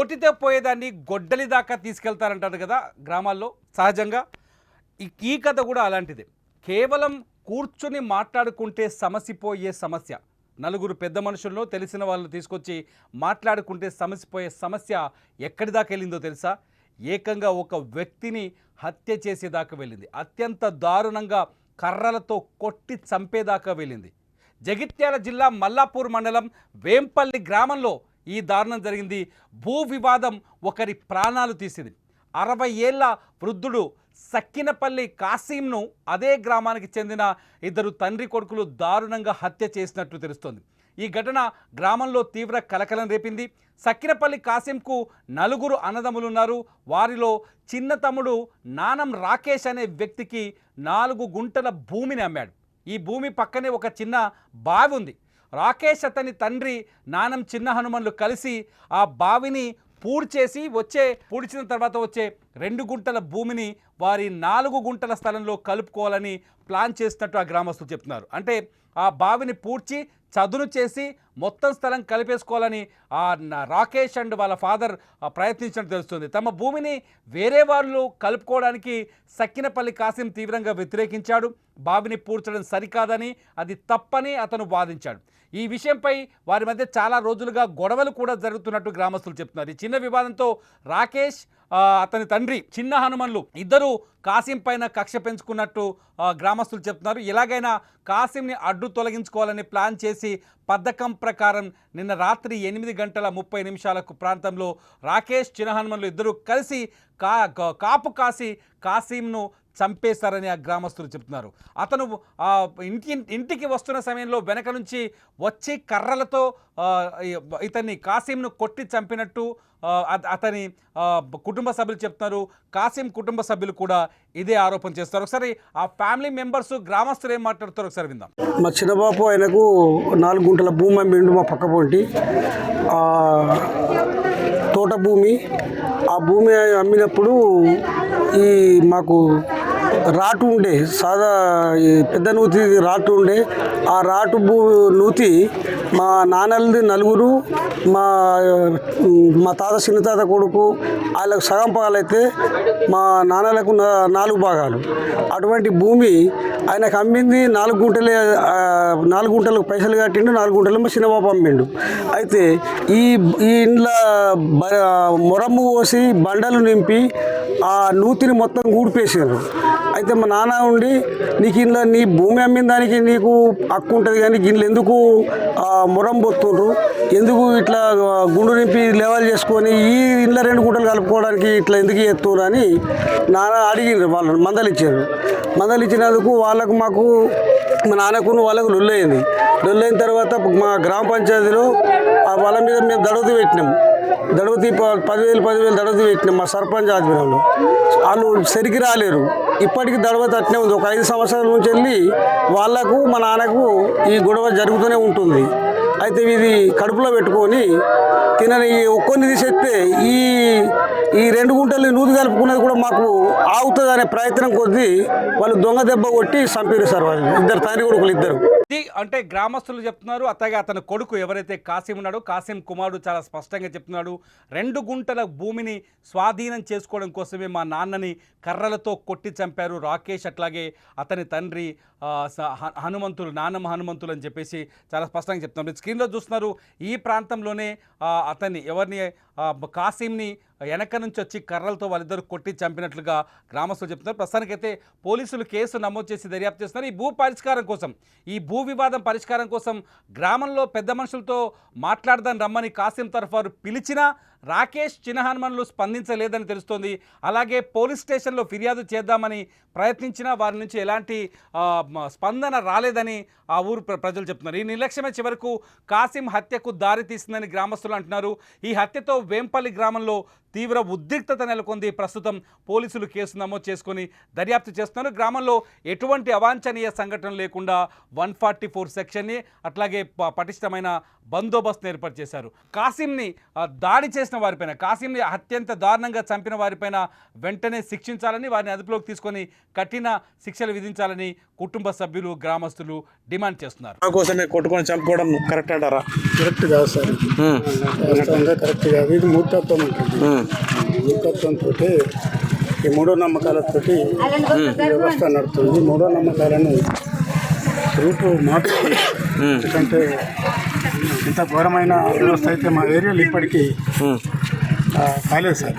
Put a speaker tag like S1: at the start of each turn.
S1: కోటితో పోయేదాన్ని గొడ్డలి దాకా తీసుకెళ్తారంటారు కదా గ్రామాల్లో సహజంగా. ఈ- కథ కూడా అలాంటిదే. కేవలం కూర్చుని మాట్లాడుకుంటే సమసిపోయే సమస్య. నలుగురు పెద్ద మనుషుల్లో తెలిసిన వాళ్ళని తీసుకొచ్చి మాట్లాడుకుంటే సమసిపోయే సమస్య ఎక్కడి దాకా వెళ్ళిందో తెలుసా? ఏకంగా ఒక వ్యక్తిని హత్య చేసేదాకా వెళ్ళింది. అత్యంత దారుణంగా కర్రలతో కొట్టి చంపేదాకా వెళ్ళింది. జగిత్యాల జిల్లా మల్లాపూర్ మండలం వేంపల్లి గ్రామంలో ఈ దారుణం జరిగింది. భూ వివాదం ఒకరి ప్రాణాలు తీసింది. అరవై ఏళ్ళ వృద్ధుడు సక్కినపల్లి కాసీంను అదే గ్రామానికి చెందిన ఇద్దరు తండ్రి కొడుకులు దారుణంగా హత్య చేసినట్లు తెలుస్తోంది. ఈ ఘటన గ్రామంలో తీవ్ర కలకలం రేపింది. సక్కినపల్లి కాసింకు నలుగురు అన్నదమ్ములున్నారు. వారిలో చిన్న తమ్ముడు నానం రాకేష్ అనే వ్యక్తికి నాలుగు గుంటల భూమిని అమ్మాడు. ఈ భూమి పక్కనే ఒక చిన్న బావి ఉంది. రాకేష్ అతని తండ్రి నానం చిన్న హనుమన్లు కలిసి ఆ బావిని పూడ్చేసి వచ్చే పూడ్చిన తర్వాత వచ్చే రెండు గుంటల భూమిని వారి నాలుగు గుంటల స్థలంలో కలుపుకోవాలని ప్లాన్ చేసినట్టు ఆ గ్రామస్తులు చెప్తున్నారు. అంటే ఆ బావిని పూడ్చి చదును చేసి మొత్తం స్థలం కలిపేసుకోవాలని ఆ రాకేష్ అండ్ వాళ్ళ ఫాదర్ ప్రయత్నించినట్టు తెలుస్తుంది. తమ భూమిని వేరే వాళ్ళు కలుపుకోవడానికి సక్కినపల్లి కాసిం తీవ్రంగా వ్యతిరేకించాడు. బావిని పూడ్చడం సరికాదని అది తప్పని అతను వాదించాడు. ఈ విషయంపై వారి మధ్య చాలా రోజులుగా గొడవలు కూడా జరుగుతున్నట్టు గ్రామస్తులు చెప్తున్నారు. ఈ చిన్న వివాదంతో రాకేష్ అతని తండ్రి చిన్న హనుమన్లు ఇద్దరు కాసిం పైన కక్ష పెంచుకున్నట్టు గ్రామస్తులు చెప్తున్నారు. ఎలాగైనా కాసింని అడ్డు తొలగించుకోవాలని ప్లాన్ చేసి పథకం ప్రకారం నిన్న రాత్రి ఎనిమిది గంటల ముప్పై నిమిషాలకు ప్రాంతంలో రాకేష్ చిన్న హనుమన్లు ఇద్దరు కలిసి కా కా- కాపు కాసి కాసింను చంపేశారని ఆ గ్రామస్తులు చెప్తున్నారు. అతను ఆ ఇంటి ఇంటికి వస్తున్న సమయంలో వెనక నుంచి వచ్చే కర్రలతో ఇతన్ని కాసింను కొట్టి చంపినట్టు అతని కుటుంబ సభ్యులు చెప్తున్నారు. కాసిం కుటుంబ సభ్యులు కూడా ఇదే ఆరోపణ చేస్తారు ఒకసారి ఆ ఫ్యామిలీ మెంబర్స్ గ్రామస్తులు ఏం మాట్లాడతారు ఒకసారి విందాం.
S2: మా చిన్నబాపు ఆయనకు నాలుగు గుంటల భూమి అమ్మిండు మా పక్క పొంటి. తోట భూమి ఆ భూమి అమ్మినప్పుడు ఈ మాకు రాటు ఉండే సాదా పెద్ద నూతి రాటు ఉండే ఆ రాటు భూ నూతి మా నాన్నలది నలుగురు మా మా తాత చిన్న తాత కొడుకు వాళ్ళకు సగం పాలైతే మా నాన్నలకు నాలుగు భాగాలు. అటువంటి భూమి ఆయనకు అమ్మింది నాలుగు గుంటలే నాలుగు గుంటలకు పైసలు కట్టిండు నాలుగు గుంటలు మా చిన్నబాబు అమ్మిండు. అయితే ఈ ఈ ఇండ్ల బ- మొరమ్ము పోసి బండలు నింపి ఆ నూతిని మొత్తం గూడిపేసారు అయితే మా నాన్న ఉండి నీకు ఇంట్లో నీ భూమి అమ్మిన దానికి నీకు హక్కు ఉంటుంది కానీ గిన్నెలు ఎందుకు ఆ, మొరం పొత్తుండ్రు ఎందుకు ఇట్లా గుండు నింపి లెవెల్ చేసుకొని ఈ ఇంట్లో రెండు గుంటలు కలుపుకోవడానికి ఇట్లా ఎందుకు చేస్తున్నారు అని నాన్న అడిగిండ్రు వాళ్ళని మందలు ఇచ్చారు మందలు ఇచ్చినందుకు వాళ్ళకు మాకు మా నాన్నకు వాళ్ళకు లొల్లయింది. లొల్లైన తర్వాత మా గ్రామ పంచాయతీలో ఆ వాళ్ళ మీద మేము దడవతి పెట్టినాం. దడవతి పదివేలు పదివేలు దడవతి పెట్టినాం మా సర్పంచ్ ఆధ్వర్యంలో. వాళ్ళు సరికి రాలేరు. ఇప్పటికీ దడవతి అట్నే ఉంది. ఒక ఐదు సంవత్సరాల నుంచి వెళ్ళి వాళ్ళకు మా నాన్నకు ఈ గొడవ జరుగుతూనే ఉంటుంది. అయితే ఇది కడుపులో పెట్టుకొని తినని ఒక్కొని తీసేస్తే ఈ ఈ రెండు గుంటలు నూతి కలుపుకున్నది కూడా మాకు ఆగుతుంది అనే ప్రయత్నం కొద్దీ వాళ్ళు దొంగ దెబ్బ కొట్టి చంపారు సార్ వాళ్ళు. ఇద్దరు తండ్రి కొడుకులు ఇద్దరు.
S1: అంటే గ్రామస్తులు చెప్తున్నారు అత్తగా అతని కొడుకు ఎవరైతే కాసిం ఉన్నాడో కాసిం కుమారుడు చాలా స్పష్టంగా చెప్తున్నాడు రెండు గుంటల భూమిని స్వాధీనం చేసుకోవడం కోసమే మా నాన్నని కర్రలతో కొట్టి చంపారు రాకేష్ అట్లాగే అతని తండ్రి హనుమంతులు నాన్నమ్మ హనుమంతులు అని చెప్పేసి చాలా స్పష్టంగా చెప్తున్నారు. స్క్రీన్లో చూస్తున్నారు ఈ ప్రాంతంలోనే అతన్ని ఎవరిని కాసింని వెనక నుంచి వచ్చి కర్రలతో వాళ్ళిద్దరు కొట్టి చంపినట్లుగా గ్రామస్తులు చెప్తున్నారు. ప్రస్తుతానికైతే పోలీసులు కేసు నమోదు చేసి దర్యాప్తు చేస్తున్నారు. ఈ భూ పరిష్కారం కోసం ఈ భూ వివాదం పరిష్కారం కోసం గ్రామంలో పెద్ద మనుషులతో మాట్లాడదాని రమ్మని కాసిం తరఫు వారు పిలిచినా రాకేష్ చిన్నహనుమన్లు స్పందించలేదని తెలుస్తోంది. అలాగే పోలీస్ స్టేషన్లో ఫిర్యాదు చేద్దామని ప్రయత్నించినా వారి నుంచి ఎలాంటి స్పందన రాలేదని ఆ ఊరు ప్ర- ప్రజలు చెప్తున్నారు. ఈ నిర్లక్ష్యమే చివరకు కాసిం హత్యకు దారి తీసిందని గ్రామస్తులు అంటున్నారు. ఈ హత్యతో వేంపల్లి గ్రామంలో తీవ్ర ఉద్రిక్తత నెలకొంది. ప్రస్తుతం పోలీసులు కేసు నమోదు చేసుకొని దర్యాప్తు చేస్తున్నారు. గ్రామంలో ఎటువంటి అవాంఛనీయ సంఘటన లేకుండా వన్ ఫార్టీ ఫోర్ సెక్షన్ని అట్లాగే ప- పటిష్టమైన బందోబస్తును ఏర్పాటు చేశారు. కాసింని దాడి చేసిన వారిపైన కాసింని అత్యంత దారుణంగా చంపిన వారిపైన వెంటనే శిక్షించాలని వారిని అదుపులోకి తీసుకొని కఠిన శిక్షలు విధించాలని కుటుంబ సభ్యులు గ్రామస్తులు డిమాండ్ చేస్తున్నారు.
S3: కోసమే కొట్టుకొని చంపుకోవడం కరెక్ట్ అంటారా?
S2: కరెక్ట్ కాదు సార్. కరెక్ట్ కాదు. ఇది మూర్ఖత్వం ఉంటుంది మూర్ఖత్వంతో ఈ మూఢో నమ్మకాలతోటి ఈ వ్యవస్థ నడుస్తుంది ఈ మూఢో నమ్మకాలను రూపు మార్చుకోవాలి. ఎందుకంటే ఇంత ఘోరమైన వ్యవస్థ అయితే మా ఏరియాలో ఇప్పటికీ కాలేదు సార్.